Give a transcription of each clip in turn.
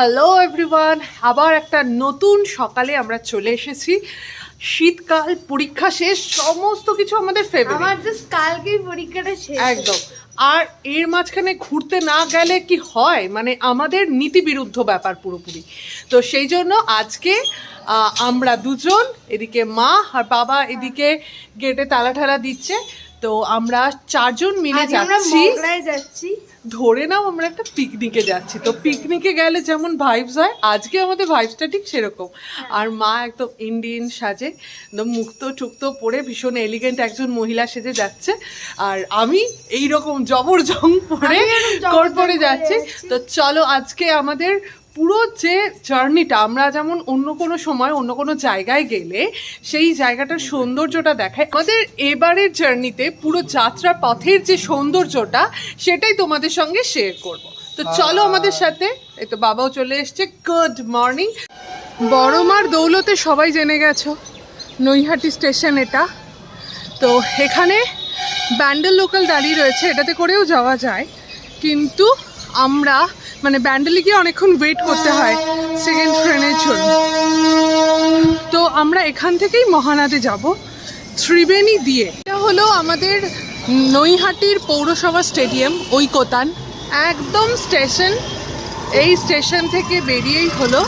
Hello everyone আবার একটা নতুন সকালে আমরা চলে এসেছি। শীতকাল পরীক্ষা শেষ সমস্ত কিছু আমাদের ফেভারিট আমার জাস্ট কালকেই পরীক্ষাটা শেষ। একদম। আর এর মাঝখানে ঘুরতে না গেলে কি হয়? মানে আমাদের নীতি বিরুদ্ধ ব্যাপার পুরোপুরি। তো সেই জন্য আজকে আমরা দুজন এদিকে মা আর বাবা এদিকে গেটে তালা ঠালা দিচ্ছে। তো আমরা চারজন মিলে যাচ্ছি। যাচ্ছি। ধরে নাও আমরা একটা পিকনিকে যাচ্ছি। তো পিকনিকে গেলে যেমন ভাইবস হয় আজকে আমাদের ভাইবসটা ঠিক সেরকম। আর মা একদম ইন্ডিয়ান সাজে একদম মুক্ত টুক্ত পরে ভীষণ এলিগেন্ট একজন মহিলা সেজে যাচ্ছে। আর আমি এই রকম জবর জং পরে কোট পরে যাচ্ছি। তো চলো আজকে আমাদের পুরো যে জার্নিটা আমরা যেমন অন্য কোনো সময় অন্য কোনো জায়গায় গেলে সেই জায়গাটার সৌন্দর্যটা দেখায়। আমাদের এবারের জার্নিতে পুরো যাত্রা পথের যে সৌন্দর্যটা সেটাই তোমাদের সঙ্গে শেয়ার করব। তো চলো আমাদের সাথে এই তো বাবাও চলে এসছে। গুড মর্নিং বড়মার দৌলতে সবাই জেনে গেছো নৈহাটি স্টেশন এটা। তো এখানে ব্যান্ডেল লোকাল দাঁড়িয়ে রয়েছে এটাতে করেও যাওয়া যায়। কিন্তু আমরা মানে ব্যান্ডেলে গিয়ে অনেকক্ষণ ওয়েট করতে হয় সেকেন্ড ট্রেনের জন্য। তো আমরা এখান থেকেই মহানাদে যাব, ত্রিবেণী দিয়ে। এটা হলো আমাদের নৈহাটির পৌরসভা স্টেডিয়াম, ঐকতান। একদম স্টেশন, এই স্টেশন থেকে বেরিয়েই হলো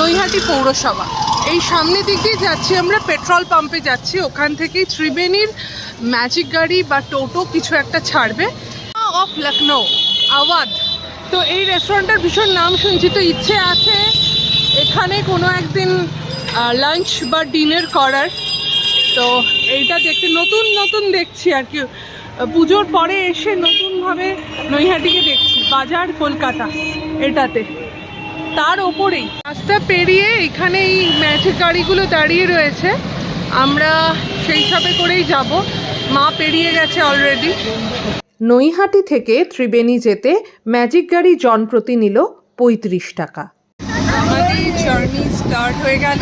নৈহাটি পৌরসভা। এই সামনে দিক যাচ্ছি আমরা, পেট্রোল পাম্পে যাচ্ছি, ওখান থেকেই ত্রিবেণীর ম্যাজিক গাড়ি বা টোটো কিছু একটা ছাড়বে। অফ লখনৌ আওয়াদ তো এই রেস্টুরেন্টটার ভীষণ নাম শুনছি, তো ইচ্ছে আছে এখানে কোনো একদিন লাঞ্চ বা ডিনার করার। তো এইটা দেখতে নতুন নতুন দেখছি আর কি। পুজোর পরে এসে নতুনভাবে নৈহাটিকে দেখছি, বাজার কলকাতা, এটাতে। তার ওপরেই। রাস্তা পেরিয়ে এখানে এই ম্যাচের গাড়িগুলো দাঁড়িয়ে রয়েছে। আমরা সেই হিসাবে করেই যাব। মা পেরিয়ে গেছে অলরেডি নৈহাটি থেকে ত্রিবেণী যেতে ম্যাজিক গাড়ি জনপ্রতি নিল পঁয়ত্রিশ টাকা। স্টার্ট হয়ে গেল।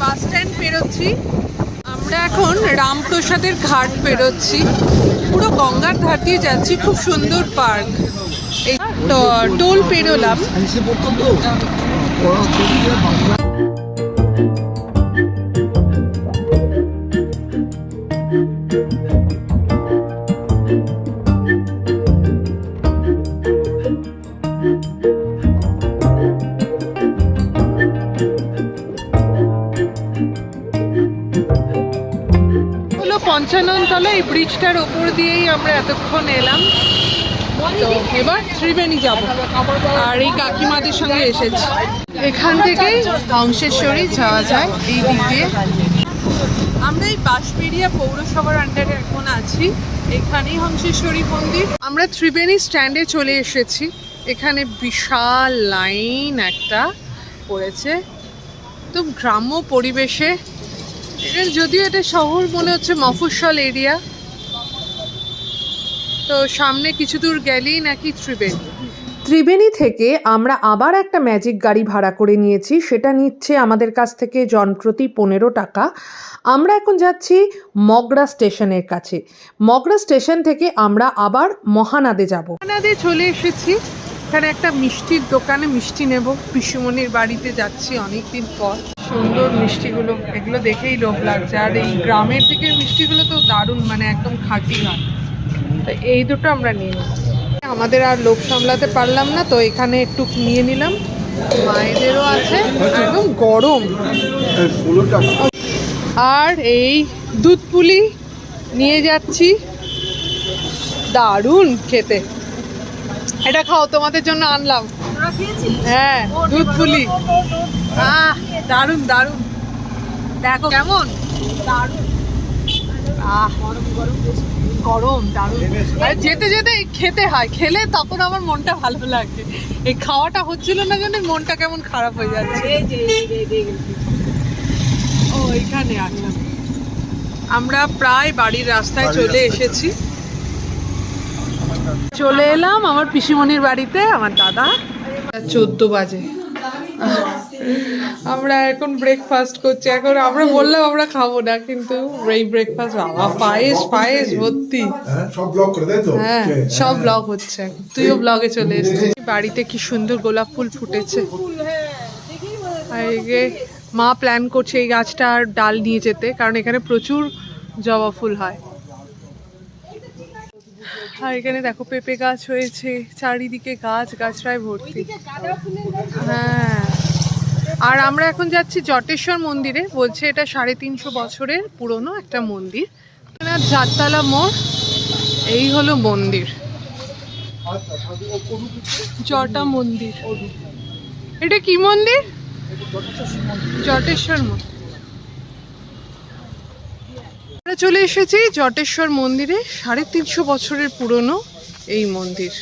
বাস স্ট্যান্ড পেরোচ্ছি আমরা এখন রামপ্রসাদের ঘাট পেরোচ্ছি পুরো গঙ্গার ধার দিয়ে যাচ্ছি, খুব সুন্দর পার্ক টোল পেরোলাম। সায়েন্সে পড়তো তো পড়া ছবিটা বাংলা হলো পঞ্চানন তলা, এই ব্রিজটার ওপর দিয়েই আমরা এতক্ষণ এলাম। তো এবার ত্রিবেণী যাব। আর এই কাকিমাদের সঙ্গে এসেছি। এখান থেকেই অংশেশ্বরী যাওয়া যায় এই দিক। দিয়ে আমরা এই বাঁশবেড়িয়া পৌরসভার আন্ডারে এখন আছি। এখানেই হংসেশ্বরী মন্দির। আমরা ত্রিবেণী স্ট্যান্ডে চলে এসেছি। এখানে বিশাল লাইন একটা পড়েছে। তো গ্রাম্য পরিবেশে। যদিও এটা শহর মনে হচ্ছে মফস্বল এরিয়া তো সামনে কিছু দূর গেলেই নাকি ত্রিবেণী। ত্রিবেণী থেকে আমরা আবার একটা ম্যাজিক গাড়ি ভাড়া করে নিয়েছি সেটা নিচ্ছে আমাদের কাছ থেকে জনপ্রতি পনেরো টাকা। আমরা এখন যাচ্ছি মগরা স্টেশনের কাছে। মগরা স্টেশন থেকে আমরা আবার মহানাদে যাব। মহানাদে চলে এসেছি। এখানে একটা মিষ্টির দোকানে মিষ্টি নেব। পিসুমনির বাড়িতে যাচ্ছি অনেকদিন পর। সুন্দর মিষ্টিগুলো এগুলো দেখেই লোভ লাগছে। আর এই গ্রামের দিকের মিষ্টিগুলো তো দারুণ মানে একদম খাঁটি হয়। তো এই দুটো আমরা নিয়ে নেব আমাদের আর লোভ সামলাতে পারলাম না তো এখানে একটু নিয়ে নিলাম। মায়েদেরও আছে একদম গরম। আর এই দুধ পুলি নিয়ে যাচ্ছি। দারুণ খেতে। এটা খাও তোমাদের জন্য আনলাম। হ্যাঁ দুধ পুলি। আহ দারুণ দারুণ। দেখো কেমন? আহ গরম গরম দারুণ। আর যেতে যেতে খেতে হয় খেলে তখন আমার মনটা ভালো লাগে। এই খাওয়াটা হচ্ছিল না জন্য মনটা কেমন খারাপ হয়ে যাচ্ছে। ও এখানে আসলাম আমরা প্রায় বাড়ির রাস্তায় চলে এসেছি। চলে এলাম আমার পিসিমণির বাড়িতে আমার দাদা। চোদ্দ বাজে। আমরা এখন ব্রেকফাস্ট করছি। এখন আমরা বললাম আমরা খাব না কিন্তু এই ব্রেকফাস্ট বাবা পায়েস পায়েস ভর্তি। হ্যাঁ সব ব্লক করে তাই তো? হ্যাঁ সব ব্লগ হচ্ছে। তুইও ব্লগে চলে এসেছিস। বাড়িতে কি সুন্দর গোলাপ ফুল ফুটেছে। মা প্ল্যান করছে এই গাছটার ডাল নিয়ে যেতে কারণ এখানে প্রচুর জবা ফুল হয়। আর এখানে দেখো পেঁপে গাছ হয়েছে চারিদিকে গাছ গাছরায় ভর্তি। হ্যাঁ। আর আমরা এখন যাচ্ছি জটেশ্বর মন্দিরে। বলছে এটা সাড়ে তিনশো বছরের পুরনো একটা মন্দির। চারতলা মোড়, এই হলো মন্দির। জটা মন্দির। এটা কি মন্দির? জটেশ্বর মন্দির। আমরা চলে এসেছি জটেশ্বর মন্দিরে, সাড়ে তিনশো বছরের পুরনো এই মন্দির।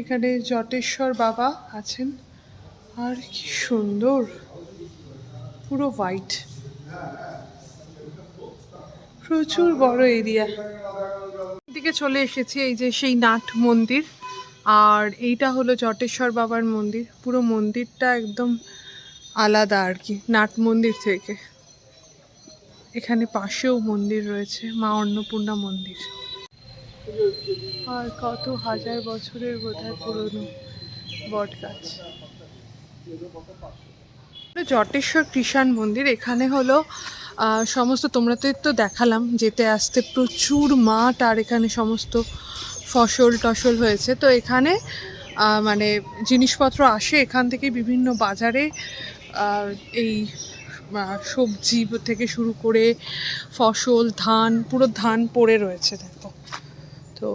এখানে জটেশ্বর বাবা আছেন। আর কি সুন্দর। পুরো হোয়াইট প্রচুর বড় এরিয়া দিকে চলে এসেছি এই যে সেই নাট মন্দির। আর এইটা হলো জটেশ্বর বাবার মন্দির। পুরো মন্দিরটা একদম আলাদা আর কি, নাট মন্দির থেকে। এখানে পাশেও মন্দির রয়েছে, মা অন্নপূর্ণা মন্দির। আর কত হাজার বছরের বোধহয় পুরনো বট গাছ। জটেশ্বর কৃষাণ মন্দির, এখানে হলো সমস্ত তোমরা তো দেখালাম, যেতে আসতে প্রচুর মাঠ আর এখানে সমস্ত ফসল টসল হয়েছে। তো এখানে মানে জিনিসপত্র আসে এখান থেকে বিভিন্ন বাজারে এই সবজি থেকে শুরু করে ফসল, ধান, পুরো ধান পড়ে রয়েছে, দেখো। তো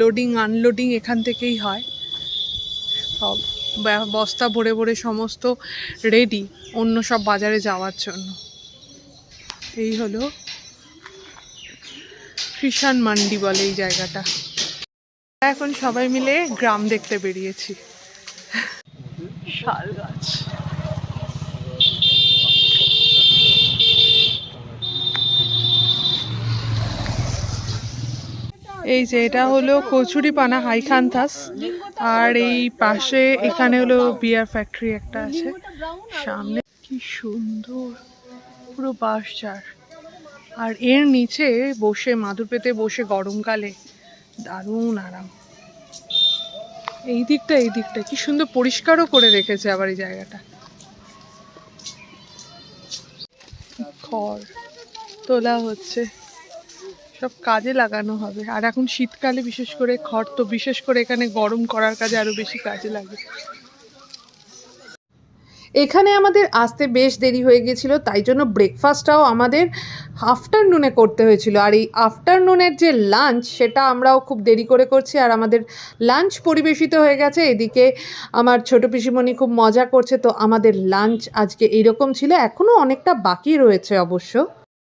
লোডিং আনলোডিং এখান থেকেই হয়। সব বস্তা ভরে ভরে সমস্ত রেডি অন্য সব বাজারে যাওয়ার জন্য। এই হলো কৃষাণ মান্ডি বলে এই জায়গাটা। এখন সবাই মিলে গ্রাম দেখতে বেরিয়েছি। শাল গাছ। এই যে এটা হলো কচুরি কচুরিপানা হাইখান্থাস আর এই পাশে এখানে হলো বিয়ার ফ্যাক্টরি একটা আছে। সামনে কি সুন্দর, পুরো বাঁশঝাড়। আর এর নিচে বসে, মাদুর পেতে বসে গরমকালে দারুণ আরাম। এই দিকটা এই দিকটা, কি সুন্দর পরিষ্কারও করে রেখেছে আবার এই জায়গাটা। খড় তোলা হচ্ছে। সব কাজে লাগানো হবে। আর এখন শীতকালে বিশেষ করে খড় তো বিশেষ করে এখানে গরম করার কাজে আরও বেশি কাজে লাগে। এখানে আমাদের আসতে বেশ দেরি হয়ে গেছিল তাই জন্য ব্রেকফাস্টটাও আমাদের আফটারনুনে করতে হয়েছিল। আর এই আফটারনুনের যে লাঞ্চ সেটা আমরাও খুব দেরি করে করছি, আর আমাদের লাঞ্চ পরিবেশিত হয়ে গেছে। এদিকে আমার ছোট পিসিমণি খুব মজা করছে, তো আমাদের লাঞ্চ আজকে এইরকম ছিল এখনও অনেকটা বাকি রয়েছে অবশ্য।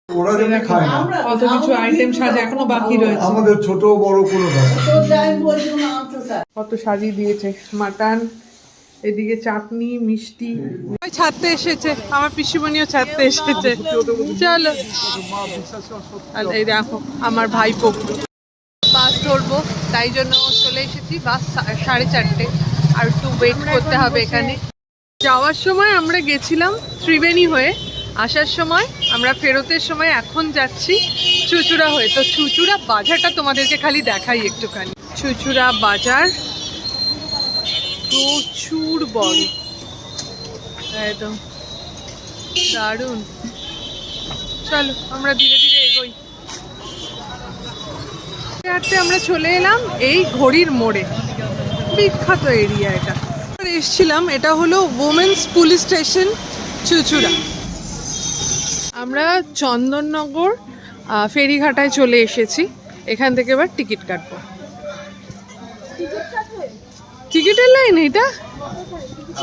ওরা যেন খায় না। কত কিছু আইটেম সাজ এখনও বাকি রয়েছে। আমাদের ছোট বড় কোনো কত দিয়েছে। মাটন এদিকে চাটনি মিষ্টি। ওই ছাড়তে এসেছে। আমার পিসিমণিও ছাড়তে এসেছে। চলো। আর এই দেখো আমার ভাইপো। বাস ধরবো তাই জন্য চলে এসেছি। বাস সাড়ে চারটে। আর একটু ওয়েট করতে হবে এখানে। যাওয়ার সময় আমরা গেছিলাম ত্রিবেণী হয়ে। আসার সময়, আমরা ফেরতের সময় এখন যাচ্ছি চুচুড়া হয়ে। তো চুচুড়া বাজারটা তোমাদেরকে খালি দেখাই একটুখানি। চুচুড়া বাজার প্রচুর বড়। একদম দারুণ। চলো, আমরা ধীরে ধীরে এগোই। হাঁটতে আমরা চলে এলাম এই ঘড়ির মোড়ে। বিখ্যাত এরিয়া এটা। এসছিলাম, এটা হলো ওমেন্স পুলিশ স্টেশন চুচুড়া। আমরা চন্দননগর ফেরিঘাটায় চলে এসেছি। এখান থেকে এবার টিকিট কাটবো। টিকিটের লাইন এটা?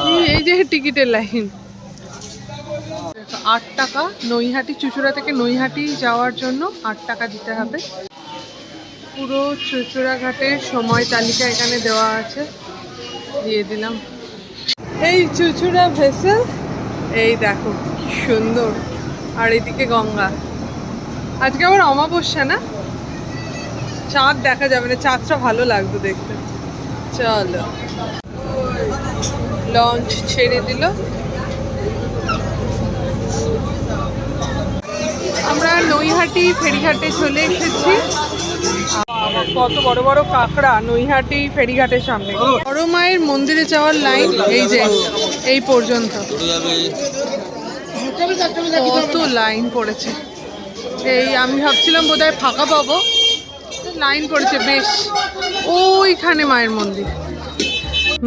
এই- যে টিকিটের লাইন। আট টাকা নৈহাটি, চুচুড়া থেকে নৈহাটি যাওয়ার জন্য আট টাকা দিতে হবে। পুরো চুচুড়া ঘাটের সময় তালিকা এখানে দেওয়া আছে। দিয়ে দিলাম। এই চুচুড়া ভেসেল, এই দেখো, কি সুন্দর। আর এদিকে গঙ্গা। আজকে আবার অমাবস্যা না? চাঁদ দেখা যাবে না চাঁদটা ভালো লাগতো দেখতে। চলো। লঞ্চ ছেড়ে দিল। আমরা নৈহাটি ফেরিঘাটে চলে এসেছি। কত বড় বড় কাঁকড়া নৈহাটি ফেরিঘাটের সামনে। বড় মায়ের মন্দিরে যাওয়ার লাইন এই যে এই পর্যন্ত। কত লাইন পড়েছে? এই, আমি ভাবছিলাম বোধহয় ফাঁকা পাবো। লাইন পড়েছে, বেশ। ওইখানে মায়ের মন্দির।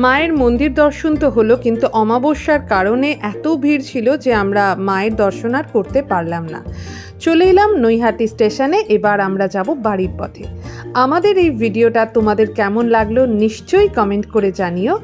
মায়ের মন্দির দর্শন তো হলো, কিন্তু অমাবস্যার কারণে এত ভিড় ছিল যে আমরা মায়ের দর্শন আর করতে পারলাম না। চলে এলাম নৈহাটি স্টেশনে, এবার আমরা যাব বাড়ির পথে। আমাদের এই ভিডিওটা তোমাদের কেমন লাগল নিশ্চয়ই কমেন্ট করে জানিও।